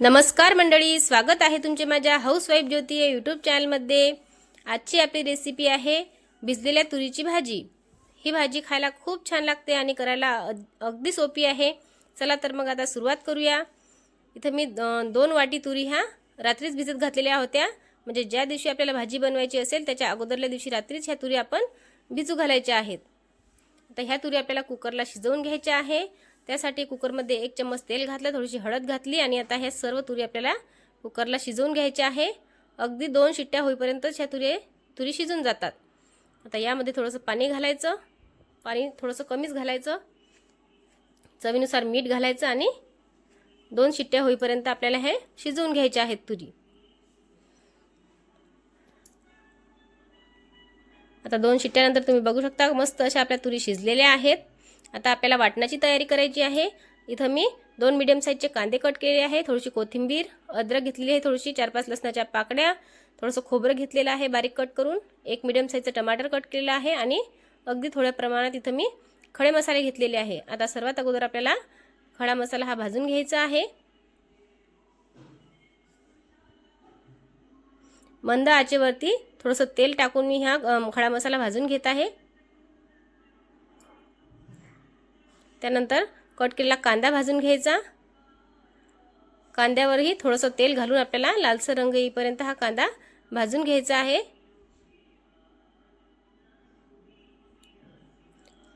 नमस्कार मंडळी स्वागत आहे तुमचे माझ्या हाऊसवाईफ ज्योती या यूट्यूब चॅनलमध्ये आजची आपली रेसिपी आहे भिजलेल्या तुरीची भाजी. ही भाजी खायला खूप छान लागते आणि करायला अग- अगदी सोपी आहे. चला तर मग आता सुरुवात करूया. इथं मी दोन वाटी तुरी ह्या रात्रीच भिजत घातलेल्या होत्या. म्हणजे ज्या दिवशी आपल्याला भाजी बनवायची असेल त्याच्या अगोदरल्या दिवशी रात्रीच ह्या तुरी आपण भिजू घालायच्या आहेत. आता ह्या तुरी आपल्याला कुकरला शिजवून घ्यायच्या आहे. त्यासाठी कुकरमध्ये एक चम्मच तेल घातलं थोडीशी हळद घातली आणि आता ह्या सर्व तुरी आपल्याला कुकरला शिजवून घ्यायच्या आहे. अगदी दोन शिट्ट्या होईपर्यंतच ह्या तुरी तुरी शिजून जातात. आता यामध्ये थोडंसं पाणी घालायचं. पाणी थोडंसं कमीच घालायचं. चवीनुसार मीठ घालायचं आणि दोन शिट्ट्या होईपर्यंत आपल्याला हे शिजवून घ्यायचे आहेत तुरी. आता दोन शिट्ट्यानंतर तुम्ही बघू शकता मस्त अशा आपल्या तुरी शिजलेल्या आहेत. आता आपल्याला वाटणाची तयारी करायची आहे. इथं मी दोन मिडियम साईजचे कांदे कट केले आहे. थोडीशी कोथिंबीर अद्रक घेतलेली आहे थोडीशी चार पाच लसणाच्या पाकड्या थोडंसं खोबरं घेतलेलं आहे बारीक कट करून. एक मिडियम साईजचं टमाटर कट केलेलं आहे आणि अगदी थोड्या प्रमाणात इथं मी खडे मसाले घेतलेले आहे. आता सर्वात अगोदर आपल्याला खडा मसाला हा भाजून घ्यायचा आहे. मंद आचेवरती थोडंसं तेल टाकून मी ह्या खडा मसाला भाजून घेत आहे. त्यानंतर कट केलेला कांदा भाजून घ्यायचा. कांद्यावरही थोडंसं तेल घालून आपल्याला लालसर रंग येईपर्यंत हा कांदा भाजून घ्यायचा आहे.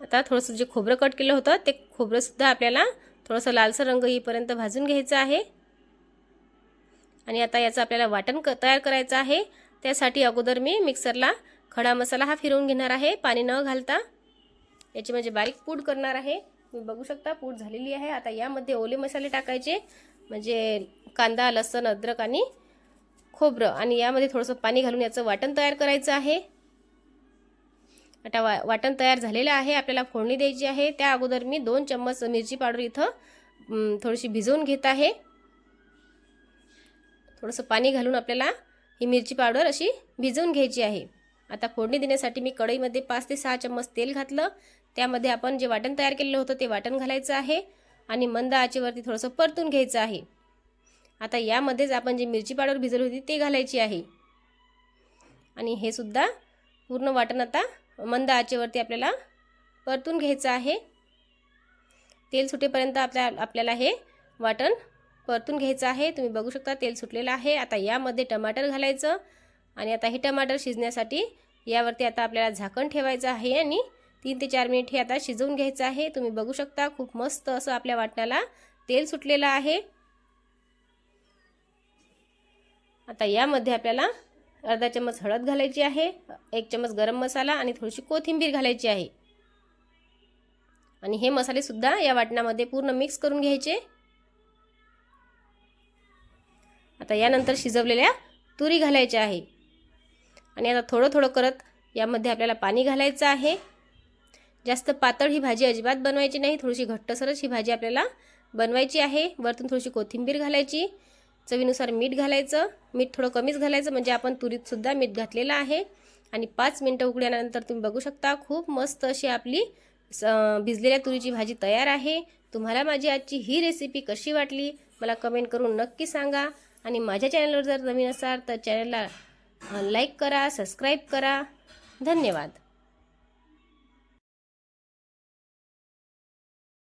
आता थोडंसं जे खोबरं कट केलं होतं ते खोबरंसुद्धा आपल्याला थोडंसं लालसर रंग येईपर्यंत भाजून घ्यायचं आहे. आणि आता याचं आपल्याला वाटण क तयार करायचं आहे. त्यासाठी अगोदर मी मिक्सरला खडा मसाला हा फिरवून घेणार आहे. पाणी न घालता. याची म्हणजे बारीक पूड करणार आहे. तुम्ही बघू शकता पूड झालेली आहे. आता यामध्ये ओले मसाले टाकायचे म्हणजे कांदा लसण अद्रक आणि खोबरं. आणि यामध्ये थोडंसं पाणी घालून याचं वाटण तयार करायचं आहे. आता वा वाटण तयार झालेलं आहे. आपल्याला फोडणी द्यायची आहे. त्या अगोदर मी दोन चम्मच मिरची पावडर इथं थोडीशी भिजवून घेत आहे. थोडंसं पाणी घालून आपल्याला ही मिरची पावडर अशी भिजवून घ्यायची आहे. आता फोडणी देण्यासाठी मी कढईमध्ये पाच ते सहा चम्मच तेल घातलं. त्यामध्ये आपण जे वाटण तयार केलेलं होतं ते वाटण घालायचं आहे आणि मंद आचेवरती थोडंसं परतून घ्यायचं आहे. आता यामध्येच आपण जी मिरची पावडर भिजवली होती ते घालायची आहे. आणि हे सुद्धा पूर्ण वाटण आता मंद आचेवरती आपल्याला परतून घ्यायचं आहे. तेल सुटेपर्यंत आपल्या आपल्याला हे वाटण परतून घ्यायचं आहे. तुम्ही बघू शकता तेल सुटलेलं आहे. आता यामध्ये टमाटर घालायचं आणि आता हे टमाटर शिजण्यासाठी यावरती आता आपल्याला झाकण ठेवायचं आहे आणि तीन ते चार मिनिट हे आता शिजवून घ्यायचं आहे. तुम्ही बघू शकता खूप मस्त असं आपल्या वाटणाला तेल सुटलेलं आहे. आता यामध्ये आपल्याला अर्धा चम्मच हळद घालायची आहे एक चम्मच गरम मसाला आणि थोडीशी कोथिंबीर घालायची आहे. आणि हे मसालेसुद्धा या वाटणामध्ये पूर्ण मिक्स करून घ्यायचे. आता यानंतर शिजवलेल्या तुरी घालायच्या आहे. आणि आता थोडं थोडं करत यामध्ये आपल्याला पाणी घालायचं आहे. जास्त पातळ ही भाजी अजिबात बनवायची नाही. थोडीशी घट्टसरच ही भाजी आपल्याला बनवायची आहे. वरतून थोडीशी कोथिंबीर घालायची. चवीनुसार मीठ घालायचं. मीठ थोडं कमीच घालायचं. म्हणजे आपण तुरीतसुद्धा मीठ घातलेलं आहे. आणि पाच मिनटं उकड्यानंतर तुम्ही बघू शकता खूप मस्त अशी आपली स भिजलेल्या तुरीची भाजी तयार आहे. तुम्हाला माझी आजची ही रेसिपी कशी वाटली मला कमेंट करून नक्की सांगा. आणि माझ्या चॅनलवर जर नवीन असाल तर चॅनलला लाईक करा सबस्क्राईब करा. धन्यवाद.